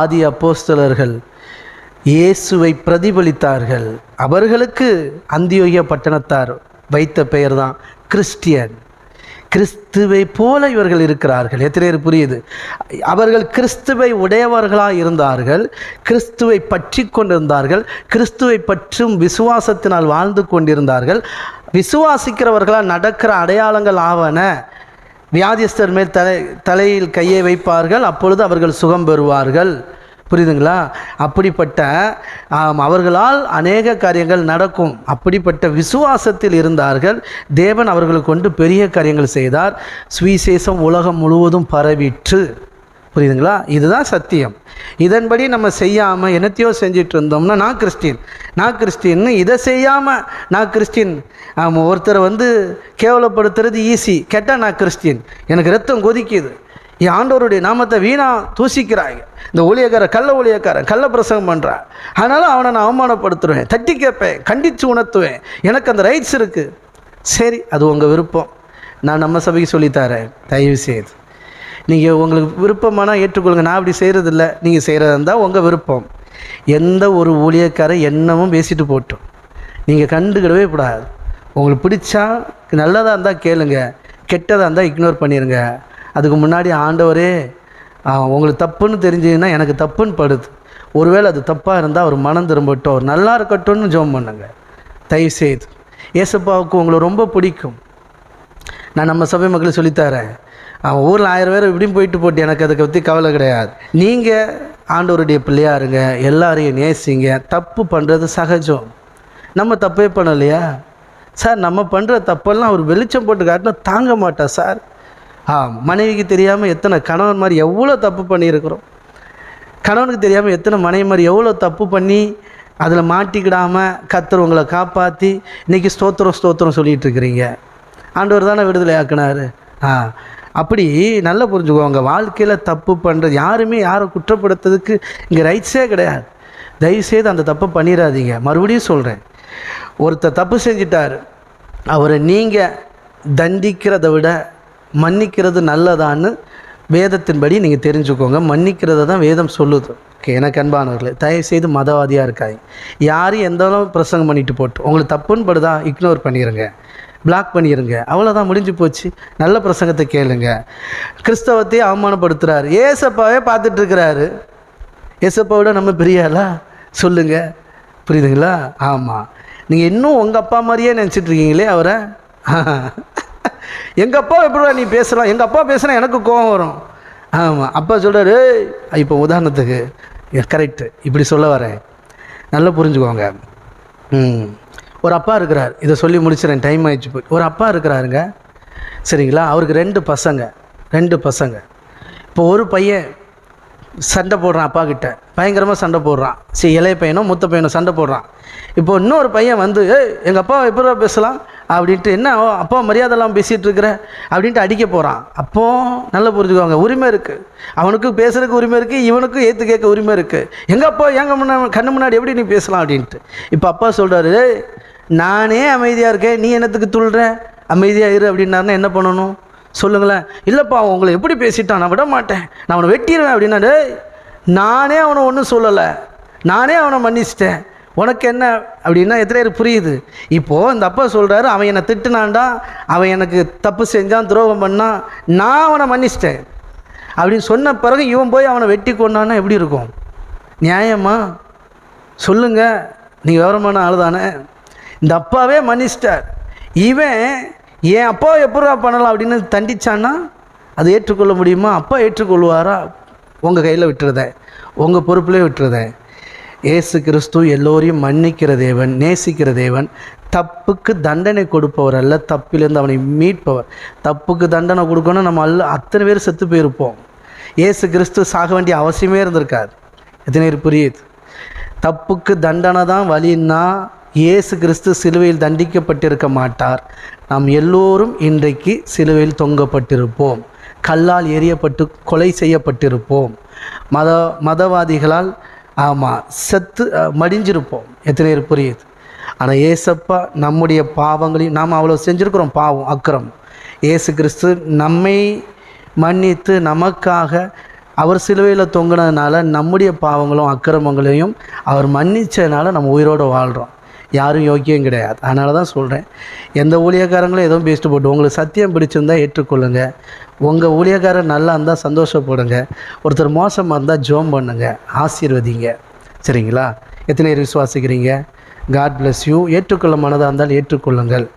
ஆதி அப்போஸ்தலர்கள் இயேசுவை பிரதிபலித்தார்கள். அவர்களுக்கு அந்தியோகிய பட்டணத்தார் வைத்த பெயர் தான் கிறிஸ்டியன். கிறிஸ்துவை போல இவர்கள் இருக்கிறார்கள். எத்தனை பேர் புரியுது. அவர்கள் கிறிஸ்துவை உடையவர்களாக இருந்தார்கள். கிறிஸ்துவை பற்றி கொண்டிருந்தார்கள். கிறிஸ்துவை பற்றும் விசுவாசத்தினால் வாழ்ந்து கொண்டிருந்தார்கள். விசுவாசிக்கிறவர்களால் நடக்கிற அடையாளங்கள் ஆவன. வியாதிஸ்தர் மேல் தலை தலையில் கையை வைப்பார்கள் அப்பொழுது அவர்கள் சுகம் பெறுவார்கள். புரியுதுங்களா? அப்படிப்பட்ட அவர்களால் அநேக காரியங்கள் நடக்கும். அப்படிப்பட்ட விசுவாசத்தில் இருந்தார்கள். தேவன் அவர்களை கொண்டு பெரிய காரியங்கள் செய்தார். சுவிசேஷம் உலகம் முழுவதும் பரவிற்று. புரியுதுங்களா? இதுதான் சத்தியம். இதன்படி நம்ம செய்யாமல் என்னத்தையோ செஞ்சிட்டு இருந்தோம்னா நான் கிறிஸ்டின். நான் கிறிஸ்டின்னு இதை செய்யாமல் நான் கிறிஸ்டின். ஆமாம் ஒருத்தரை வந்து கேவலப்படுத்துறது ஈஸி கேட்டால் நான் கிறிஸ்டின். எனக்கு ரத்தம் கொதிக்குது. என் ஆண்டவருடைய நாமத்தை வீணா தூசிக்கிறாங்க. இந்த ஊழியக்காரன் கள்ள ஊழியக்காரன் கள்ள பிரசங்கம் பண்ணுறான் அதனால் அவனை நான் அவமானப்படுத்துவேன் தட்டி கேட்பேன் கண்டித்து உணர்த்துவேன். எனக்கு அந்த ரைட்ஸ் இருக்குது சரி அது உங்கள் விருப்பம். நான் நம்ம சபைக்கு சொல்லித்தரேன். தயவு செய்து நீங்கள் உங்களுக்கு விருப்பமானால் ஏற்றுக்கொள்ளுங்க. நான் அப்படி செய்கிறதில்ல நீங்கள் செய்கிறதா இருந்தால் உங்கள் விருப்பம். எந்த ஒரு ஊழியக்காரன் என்னமும் பேசிட்டு போட்டோம். நீங்கள் கண்டுக்கிடவே கூடாது. உங்களுக்கு பிடிச்சா நல்லதாக இருந்தால் கேளுங்க. கெட்டதாக இருந்தால் இக்னோர் பண்ணிடுங்க அதுக்கு முன்னாடி ஆண்டவரே உங்களுக்கு தப்புன்னு தெரிஞ்சதுன்னா எனக்கு தப்புன்னு படுது. ஒருவேளை அது தப்பாக இருந்தால் அவர் மனம் திரும்பட்டும். அவர் நல்லா இருக்கட்டும்னு ஜோம் பண்ணுங்க. தயவு செய்து ஏசப்பாவுக்கு உங்களை ரொம்ப பிடிக்கும். நான் நம்ம சபை மக்களுக்கு சொல்லித்தரேன். அவன் ஊரில் ஆயிரம் பேர் இப்படியும் போயிட்டு போட்டு எனக்கு அதை பற்றி கவலை கிடையாது. நீங்கள் ஆண்டவருடைய பிள்ளையாருங்க எல்லாரையும் நேசிங்க. தப்பு பண்ணுறது சகஜம். நம்ம தப்பே பண்ணலையா? சார் நம்ம பண்ணுற தப்பெல்லாம் அவர் வெளிச்சம் போட்டு காட்டினா தாங்க மாட்டா சார். ஆ மனைவிக்கு தெரியாமல் எத்தனை கணவன் மாதிரி எவ்வளோ தப்பு பண்ணியிருக்கிறோம். கணவனுக்கு தெரியாமல் எத்தனை மனைவி மாதிரி எவ்வளோ தப்பு பண்ணி அதில் மாட்டிக்கிடாமல் கத்துறவங்களை காப்பாற்றி இன்றைக்கி ஸ்தோத்திரம் ஸ்தோத்திரம் சொல்லிகிட்டு இருக்கிறீங்க. ஆண்டவர் தானே விடுதலை ஆக்குனாரு. ஆ அப்படி நல்லா புரிஞ்சுக்கோங்க. வாழ்க்கையில் தப்பு பண்ணுறது யாருமே யாரை குற்றப்படுத்துறதுக்கு இங்கே ரைட்ஸே கிடையாது. தயவுசெய்து அந்த தப்பை பண்ணிடாதீங்க மறுபடியும் சொல்கிறேன் ஒருத்தர் தப்பு செஞ்சிட்டார். அவரை நீங்கள் தண்டிக்கிறதை விட மன்னிக்கிறது நல்லதான்னு வேதத்தின்படி நீங்கள் தெரிஞ்சுக்கோங்க. மன்னிக்கிறத தான் வேதம் சொல்லுது. ஓகே எனக்கு அன்பானவர்களே தயவுசெய்து மதவாதியாக இருக்காங்க யாரும் எந்த அளவு பிரசங்கம் பண்ணிட்டு போட்டு உங்களுக்கு தப்புன்னு படுதா இக்னோர் பண்ணிடுங்க பிளாக் பண்ணிடுங்க அவ்வளோதான் முடிஞ்சு போச்சு. நல்ல பிரசங்கத்தை கேளுங்க. கிறிஸ்தவத்தையே அவமானப்படுத்துகிறார் ஏசப்பாவே பார்த்துட்ருக்கிறாரு. ஏசப்பாவோட நம்ம பெரியாளா? சொல்லுங்க. புரியுதுங்களா? ஆமாம் நீங்கள் இன்னும் உங்கள் அப்பா மாதிரியே நினச்சிட்டு இருக்கீங்களே அவரை? எங்கள் அப்பா எப்படிடா நீ பேசலாம்? எங்கள் அப்பா பேசுனா எனக்கு கோவம் வரும். ஆமாம் அப்பா சொல்கிறாரு இப்போ உதாரணத்துக்கு கரெக்டு இப்படி சொல்ல வரேன். நல்லா புரிஞ்சுக்கோங்க. ம். ஒரு அப்பா இருக்கிறார். இதை சொல்லி முடிச்சிடறேன் டைம் ஆயிடுச்சு போய். ஒரு அப்பா இருக்கிறாருங்க. சரிங்களா? அவருக்கு ரெண்டு பசங்க. ரெண்டு பசங்க. இப்போ ஒரு பையன் சண்டை போடுறான் அப்பா கிட்ட. பயங்கரமாக சண்டை போடுறான். சரி இளைய பையனும் மூத்த பையனும் சண்டை போடுறான். இப்போ இன்னொரு பையன் வந்து ஏ எங்கள் அப்பா எப்படா பேசலாம்? அப்படின்ட்டு என்ன அப்பா மரியாதைலாம் பேசிகிட்டு இருக்கிற? அப்படின்ட்டு அடிக்க போகிறான் அப்போ நல்லா புரிஞ்சுக்கோங்க. உரிமை இருக்குது அவனுக்கு பேசுறதுக்கு உரிமை இருக்குது இவனுக்கும் ஏற்று கேட்க உரிமை இருக்குது எங்கள் அப்பா எங்கள் முன்னாடி கண்ணு முன்னாடி எப்படி நீ பேசலாம்? அப்படின்ட்டு. இப்போ அப்பா சொல்கிறாரு நானே அமைதியாக இருக்கேன். நீ என்னத்துக்கு துள்ளுற அமைதியாக இரு அப்படின்னாருன்னா என்ன பண்ணணும்? சொல்லுங்களேன். இல்லைப்பா அவன் உங்களை எப்படி பேசிட்டான்? நான் விட மாட்டேன் நான் அவனை வெட்டிடுவேன் அப்படின்னா நானே அவனை ஒன்றும் சொல்லலை. நானே அவனை மன்னிச்சிட்டேன். உனக்கு என்ன அப்படின்னா எத்தனை பேர் புரியுது? இப்போது இந்த அப்பா சொல்கிறாரு அவன் என்னை திட்டுனான்டா அவன் எனக்கு தப்பு செஞ்சான் துரோகம் பண்ணான். நான் அவனை மன்னிச்சிட்டேன். அப்படின்னு சொன்ன பிறகு இவன் போய் அவனை வெட்டி கொண்டான்னா எப்படி இருக்கும்? நியாயமா? சொல்லுங்கள் நீங்கள் விவரமான ஆள் தானே. இந்த அப்பாவே மன்னிச்சிட்டார். இவன் என் அப்பாவை எப்படா பண்ணலாம் அப்படின்னு தண்டிச்சான்னா அதை ஏற்றுக்கொள்ள முடியுமா? அப்பா ஏற்றுக்கொள்வாரா? உங்கள் கையில் விட்டுருதேன் உங்கள் பொறுப்புலேயே விட்டுருதேன் ஏசு கிறிஸ்து எல்லோரையும் மன்னிக்கிற தேவன் நேசிக்கிற தேவன் தப்புக்கு தண்டனை கொடுப்பவர் அல்ல தப்பிலிருந்து அவனை மீட்பவர். தப்புக்கு தண்டனை கொடுக்கணும் நம்ம அல்ல அத்தனை பேர் செத்து போயிருப்போம். ஏசு கிறிஸ்து சாக வேண்டிய அவசியமே இருந்திருக்கார் எத்தனை பேர் புரியுது? தப்புக்கு தண்டனை தான் வழின்னா இயேசு கிறிஸ்து சிலுவையில் தண்டிக்கப்பட்டிருக்க மாட்டார். நாம் எல்லோரும் இன்றைக்கு சிலுவையில் தொங்கப்பட்டிருப்போம். கல்லால் எரியப்பட்டு கொலை செய்யப்பட்டிருப்போம். மத மதவாதிகளால் ஆமாம் செத்து மடிஞ்சிருப்போம். எத்தனை பேர் புரியுது? ஆனால் ஏசப்பா நம்முடைய பாவங்களையும் நாம் அவ்வளோ செஞ்சுருக்கிறோம் பாவம் அக்கிரம். இயேசு கிறிஸ்து நம்மை மன்னித்து நமக்காக அவர் சிலுவையில் தொங்குனதுனால நம்முடைய பாவங்களும் அக்கிரமங்களையும் அவர் மன்னித்ததுனால நம்ம உயிரோடு வாழ்கிறோம் யாரும் யோக்கியம் கிடையாது. அதனால தான் சொல்கிறேன் எந்த ஊழியக்காரங்களும் எதுவும் பேசிட்டு போட்டு உங்களுக்கு சத்தியம் பிடிச்சிருந்தால் ஏற்றுக்கொள்ளுங்க. உங்கள் ஊழியக்காரர் நல்லா இருந்தால் சந்தோஷப்படுங்க. ஒருத்தர் மோசமாக இருந்தால் ஜோம் பண்ணுங்க. ஆசீர்வதிங்க. சரிங்களா? எத்தனை பேர் விசுவாசிக்கிறீங்க? காட் பிளஸ் யூ ஏற்றுக்கொள்ள மனதாக இருந்தால் ஏற்றுக்கொள்ளுங்கள்.